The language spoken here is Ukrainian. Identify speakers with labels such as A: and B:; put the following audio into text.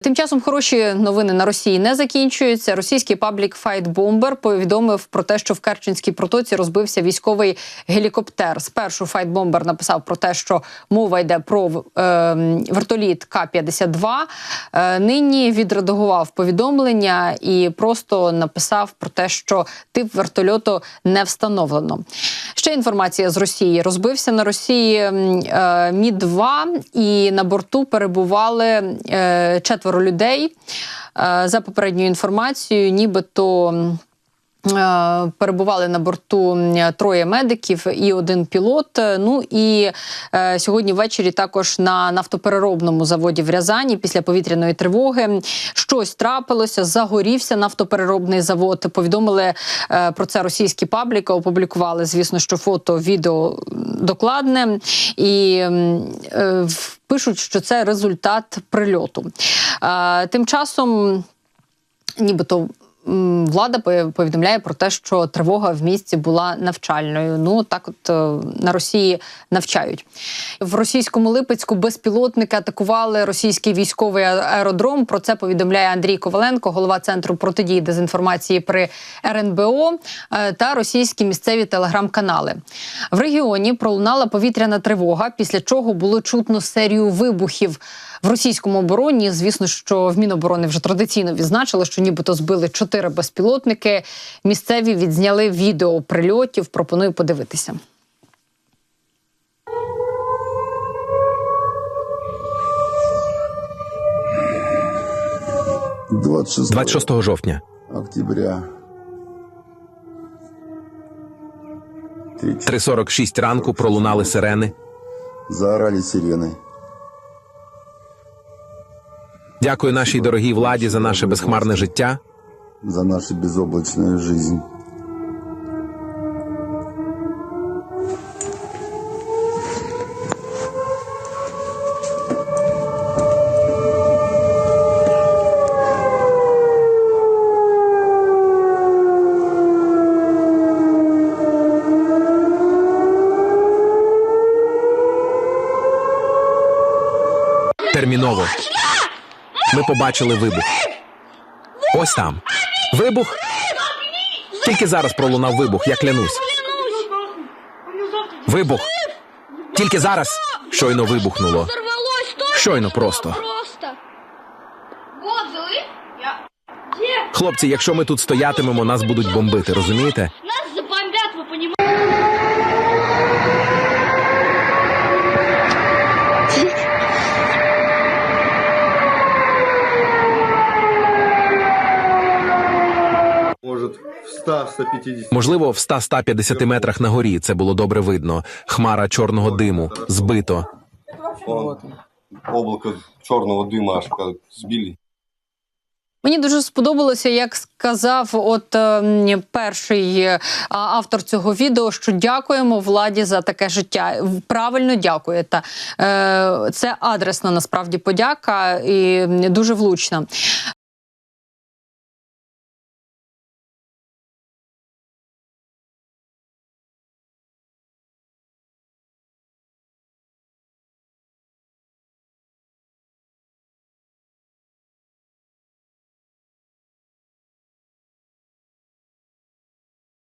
A: Тим часом хороші новини на Росії не закінчуються. Російський паблік Bomber повідомив про те, що в Керченській протоці розбився військовий гелікоптер. Спершу Bomber написав про те, що мова йде про е, вертоліт К-52. Е, нині відредагував повідомлення і просто написав про те, що тип вертольоту не встановлено. Ще інформація з Росії розбився на Росії е, Мі 2 і на борту перебували е, четверо людей. Е, за попередньою інформацією, нібито. Е, Перебували на борту троє медиків і один пілот. Е, Ну і е, сьогодні ввечері також на нафтопереробному заводі в Рязані після повітряної тривоги щось трапилося. Загорівся нафтопереробний завод. Повідомили про це російські пабліки. Опублікували, звісно, що фото, відео докладне і пишуть, що це результат прильоту. Е, Тим часом нібито влада повідомляє про те, що тривога в місті була навчальною. Ну так, от е, на Росії навчають в російському Липецьку. Безпілотники атакували російський військовий аеродром. Про це повідомляє Андрій Коваленко, голова центру протидії дезінформації при РНБО е, та російські місцеві телеграм-канали. В регіоні пролунала повітряна тривога, після чого було чутно серію вибухів. В російському обороні, звісно, що в Міноборони вже традиційно відзначили, що нібито збили чотири безпілотники. Місцеві відзняли відео прильотів. Пропоную подивитися.
B: 26,
C: 26 жовтня.
B: октября.
C: 3.46 ранку пролунали сирени.
B: Заорали сирены.
C: Дякую нашій дорогій владі за наше безхмарне життя.
B: За нашу безоблачную жизнь.
C: Терміново. Ми побачили вибух. Ось там. Вибух. Тільки зараз пролунав вибух, я клянусь. Вибух. Тільки зараз щойно вибухнуло. Щойно просто. Хлопці, якщо ми тут стоятимемо, нас будуть бомбити, розумієте? Можливо, в 100-150 метрах на горі це було добре видно. Хмара чорного диму, збито.
D: облако черного дыма аж как сбили.
A: Мені дуже сподобалося, як сказав от е, перший е, автор цього відео, що дякуємо владі за таке життя. Правильно дякуєте. Е, Це адресна насправді подяка і дуже влучна.